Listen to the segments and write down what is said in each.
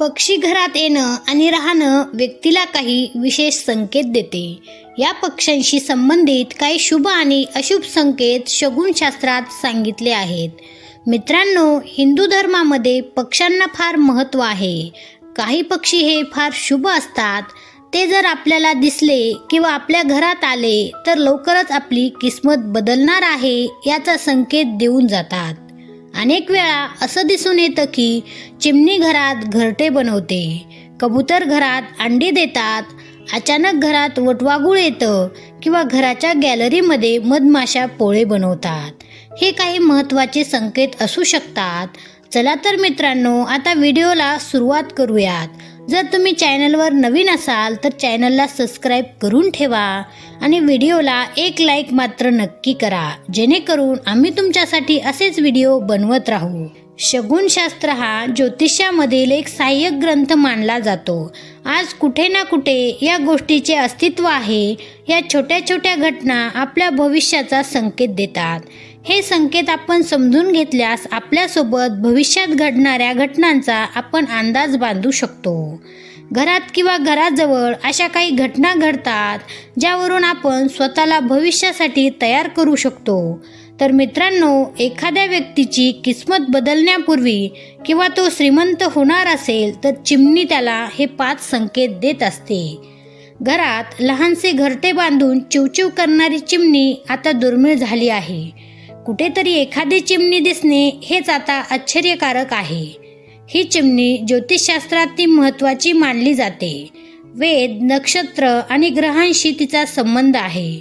पक्षी घरात येणं आणि राहणं व्यक्तीला काही विशेष संकेत देते. या पक्ष्यांशी संबंधित काही शुभ आणि अशुभ संकेत शगुनशास्त्रात सांगितले आहेत. मित्रांनो हिंदू धर्मामध्ये पक्ष्यांना फार महत्त्व आहे. काही पक्षी हे फार शुभ असतात. ते जर आपल्याला दिसले किंवा आपल्या घरात आले तर लवकरच आपली किस्मत बदलणार आहे याचा संकेत देऊन जातात. अनेक वेळा असं दिसून येतं की चिमणी घरात घरटे बनवते. कबूतर घरात अंडी देतात. अचानक घरात वटवागुळ येतं किंवा घराच्या गॅलरीमध्ये मधमाशा पोळे बनवतात. हे काही महत्त्वाचे संकेत असू शकतात. चला तर मित्रांनो आता व्हिडिओला सुरुवात करूयात. जर तुम्ही चॅनलवर नवीन असाल तर चॅनलला सबस्क्राईब करून ठेवा आणि व्हिडिओला एक लाईक मात्र नक्की करा जेणेकरून आम्ही तुमच्यासाठी असेच व्हिडिओ बनवत राहू. शगुनशास्त्र हा ज्योतिषामधील एक सहाय्यक ग्रंथ मानला जातो. आज कुठे ना कुठे या गोष्टीचे अस्तित्व आहे या छोट्या छोट्या घटना आपल्या भविष्याचा संकेत देतात. हे संकेत आपण समजून घेतल्यास आपल्यासोबत भविष्यात घडणाऱ्या घटनांचा आपण अंदाज बांधू शकतो. घरात किंवा घराजवळ अशा काही घटना घडतात ज्यावरून आपण स्वतःला भविष्यासाठी तयार करू शकतो. तर मित्रांनो एखाद्या व्यक्तीची किस्मत बदलण्यापूर्वी किंवा तो श्रीमंत होणार असेल तर चिमणी त्याला हे पाच संकेत देत असते. घरात लहानसे घरटे बांधून चिवचिव करणारी चिमणी आता दुर्मिळ झाली आहे. कुठेतरी एखादी चिमणी दिसणे हेच आता आश्चर्यकारक आहे. ही चिमणी ज्योतिषशास्त्रात ती महत्त्वाची मानली जाते. वेद नक्षत्र आणि ग्रहांशी तिचा संबंध आहे.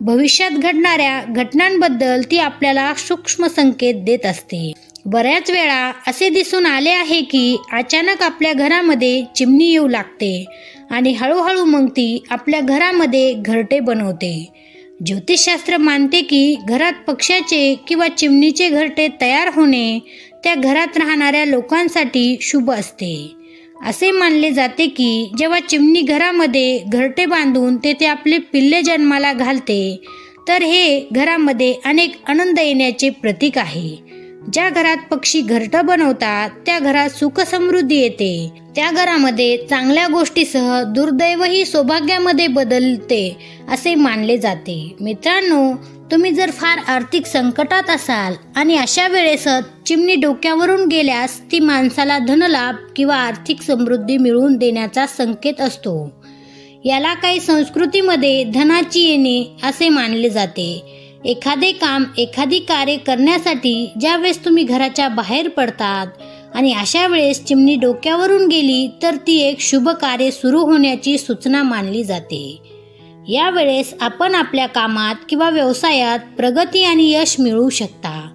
भविष्यात घडणाऱ्या घटनांबद्दल ती आपल्याला सूक्ष्म संकेत देत असते. बऱ्याच वेळा असे दिसून आले आहे की अचानक आपल्या घरामध्ये चिमणी येऊ लागते आणि हळूहळू मग ती आपल्या घरामध्ये घरटे बनवते. ज्योतिषशास्त्र मानते की घरात पक्ष्याचे किंवा चिमणीचे घरटे तयार होणे त्या घरात राहणाऱ्या लोकांसाठी शुभ असते. असे मानले जाते की जेव्हा चिमणी घरामध्ये घरटे बांधून तेथे आपले पिल्ले जन्माला घालते तर हे घरामध्ये अनेक आनंद येण्याचे प्रतीक आहे. ज्या घरात पक्षी घरटं बनवतात त्या घरात सुख समृद्धी येते. त्या घरामध्ये चांगल्या गोष्टीसह दुर्दैवही सौभाग्यामध्ये बदलते असे मानले जाते. मित्रांनो तुम्ही जर फार आर्थिक संकटात असाल आणि अशा वेळेस चिमणी डोक्यावरून गेल्यास ती माणसाला धनलाभ किंवा आर्थिक समृद्धी मिळवून देण्याचा संकेत असतो. याला काही संस्कृतीमध्ये धनाची येणे असे मानले जाते. एखादे काम एखादी कार्य करण्यासाठी ज्यावेळेस तुम्ही घराच्या बाहेर पडतात आणि अशा वेळेस चिमणी डोक्यावरून गेली तर ती एक शुभ कार्य सुरू होण्याची सूचना मानली जाते. यावेळेस आपण आपल्या कामात किंवा व्यवसायात प्रगती आणि यश मिळवू शकता.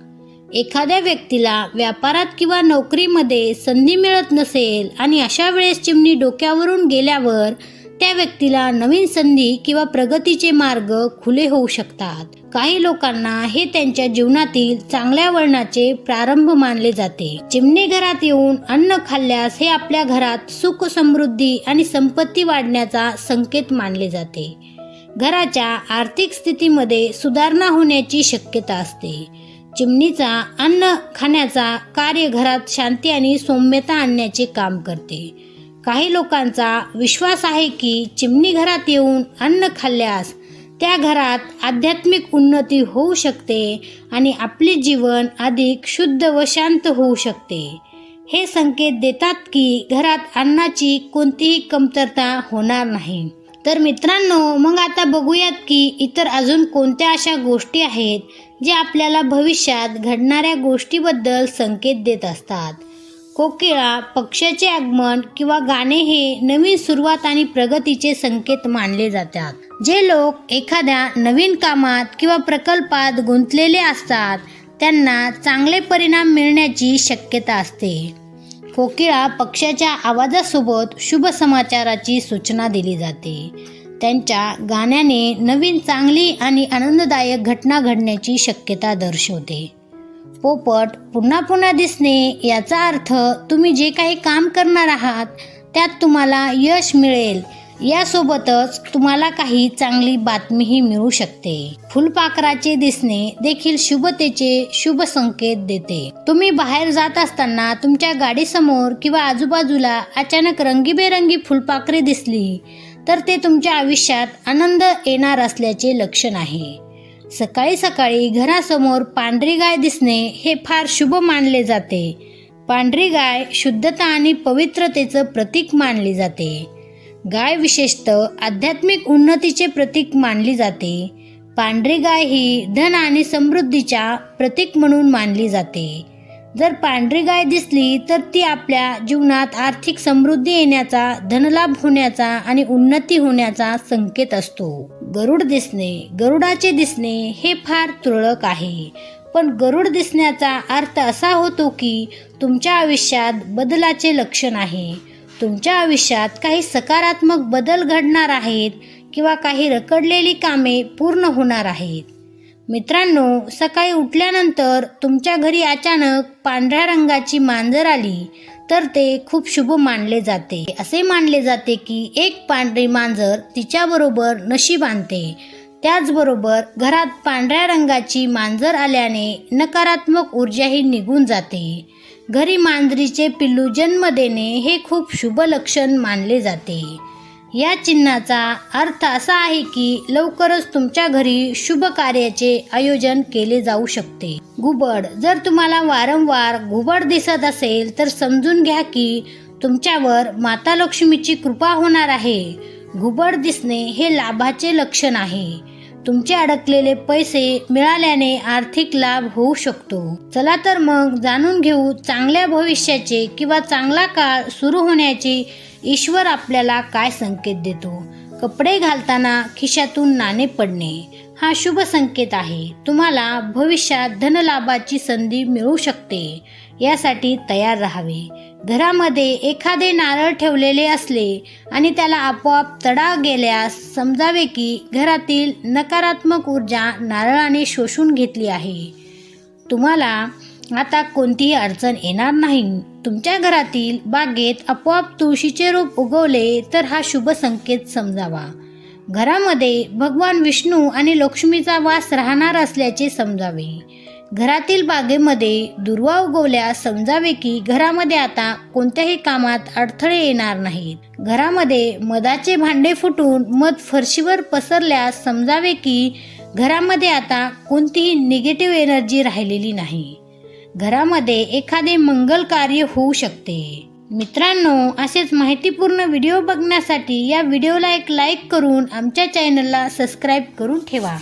एखाद्या व्यक्तीला व्यापारात किंवा नोकरीमध्ये संधी मिळत नसेल आणि अशा वेळेस चिमणी डोक्यावरून गेल्यावर त्या व्यक्तीला नवीन संधी किंवा प्रगतीचे मार्ग खुले होऊ शकतात. काही लोकांना हे त्यांच्या जीवनातील चांगल्या वळणाचे प्रारंभ मानले जाते. चिमणी घरात येऊन अन्न खाल्ल्यास हे आपल्या घरात सुख समृद्धी आणि संपत्ती वाढण्याचा संकेत मानले जाते. घराच्या आर्थिक स्थितीमध्ये सुधारणा होण्याची शक्यता असते. चिमणीचा अन्न खाण्याचा कार्य घरात शांती आणि सौम्यता आणण्याचे काम करते. काही लोकांचा विश्वास आहे की चिमणी घरात येऊन अन्न खाल्ल्यास त्या घरात आध्यात्मिक उन्नती होऊ शकते आणि आपले जीवन अधिक शुद्ध व शांत होऊ शकते. हे संकेत देतात की घरात अन्नाची कोणतीही कमतरता होणार नाही. तर मित्रांनो मग आता बघूयात की इतर अजून कोणत्या अशा गोष्टी आहेत जे आपल्याला भविष्यात घडणाऱ्या गोष्टीबद्दल संकेत देत असतात. कोकिळा पक्ष्याचे आगमन किंवा गाणे हे नवीन सुरुवात आणि प्रगतीचे संकेत मानले जातात. जे लोक एखाद्या नवीन कामात किंवा प्रकल्पात गुंतलेले असतात त्यांना चांगले परिणाम मिळण्याची शक्यता असते. कोकिळा पक्ष्याच्या आवाजासोबत शुभ समाचाराची सूचना दिली जाते. त्यांच्या गाण्याने नवीन चांगली आणि आनंददायक घटना घडण्याची शक्यता दर्शवते. पोपट पुन्हा पुन्हा दिसणे याचा अर्थ तुम्ही जे काही काम करणार आहात त्यात तुम्हाला यश मिळेल. यासोबतच तुम्हाला काही चांगली बातमीही मिळू शकते. फुलपाखराचे दिसणे देखील शुभतेचे शुभ संकेत देते. तुम्ही बाहेर जात असताना तुमच्या गाडीसमोर किंवा आजूबाजूला अचानक रंगीबेरंगी फुलपाखरे दिसली तर ते तुमच्या आयुष्यात आनंद येणार असल्याचे लक्षण आहे. सकाळी सकाळी घरासमोर पांढरी गाय दिसणे हे फार शुभ मानले जाते. पांढरी गाय शुद्धता आणि पवित्रतेचं प्रतीक मानली जाते. गाय विशेषतः आध्यात्मिक उन्नतीचे प्रतीक मानली जाते. पांढरी गाय ही धन आणि समृद्धीच्या प्रतीक म्हणून मानली जाते. जर पांढरी गाय दिसली तर ती आपल्या जीवनात आर्थिक समृद्धी येण्याचा धनलाभ होण्याचा आणि उन्नती होण्याचा संकेत असतो. गरुड दिसणे गरुडाचे दिसणे हे फार तुरळक आहे. पण गरुड दिसण्याचा अर्थ असा होतो की तुमच्या आयुष्यात बदलाचे लक्षण आहे. तुमच्या आयुष्यात काही सकारात्मक बदल घडणार आहेत किंवा काही रखडलेली कामे पूर्ण होणार आहेत. मित्रांनो सकाळी उठल्यानंतर तुमच्या घरी अचानक पांढऱ्या रंगाची मांजर आली तर ते खूप शुभ मानले जाते. असे मानले जाते की एक पांढरी मांजर तिच्याबरोबर नशीब आणते. त्याचबरोबर घरात पांढऱ्या रंगाची मांजर आल्याने नकारात्मक ऊर्जाही निघून जाते. घरी मांजरीचे पिल्लू जन्म देणे हे खूप शुभ लक्षण मानले जाते. या चिन्हाचा अर्थ असा आहे की लवकरच तुमच्या घरी शुभ कार्याचे आयोजन केले जाऊ शकते. घुबड जर तुम्हाला वारंवार घुबड दिसत असेल तर समजून घ्या की तुमच्यावर माता लक्ष्मीची कृपा होणार आहे. घुबड दिसणे हे लाभाचे लक्षण आहे. तुमचे अडकलेले पैसे मिळाल्याने आर्थिक लाभ होऊ शकतो. चला तर मग जाणून घेऊ चांगल्या भविष्याचे किंवा चांगला काळ सुरू होण्याची ईश्वर आपल्याला काय संकेत देतो? कपडे घालताना खिशातून नाणे पडणे हा शुभ संकेत आहे. तुम्हाला भविष्यात धनलाभाची संधी मिळू शकते. यासाठी तयार राहावे. घरामध्ये एखादे नारळ ठेवलेले असले आणि त्याला आपोआप तडा गेल्यास समजावे की घरातील नकारात्मक ऊर्जा नारळाने शोषून घेतली आहे. तुम्हाला आता कोणतीही अडचण येणार नाही. तुमच्या घरातील बागेत आपोआप तुळशीचे रोप उगवले तर हा शुभ संकेत समजावा. घरामध्ये भगवान विष्णू आणि लक्ष्मीचा वास राहणार असल्याचे समजावे. घरातील बागेमध्ये दुर्वा उगवल्यास समजावे की घरामध्ये आता कोणत्याही कामात अडथळे येणार नाहीत. घरामध्ये मधाचे भांडे फुटून मध फरशीवर पसरल्यास समजावे की घरामध्ये आता कोणतीही निगेटिव्ह एनर्जी राहिलेली नाही. घरामध्ये एखादे मंगल कार्य होऊ शकते. मित्रांनो असेच माहितीपूर्ण व्हिडिओ बघण्यासाठी या व्हिडिओला एक लाईक करून आमच्या चॅनलला सबस्क्राईब करून ठेवा.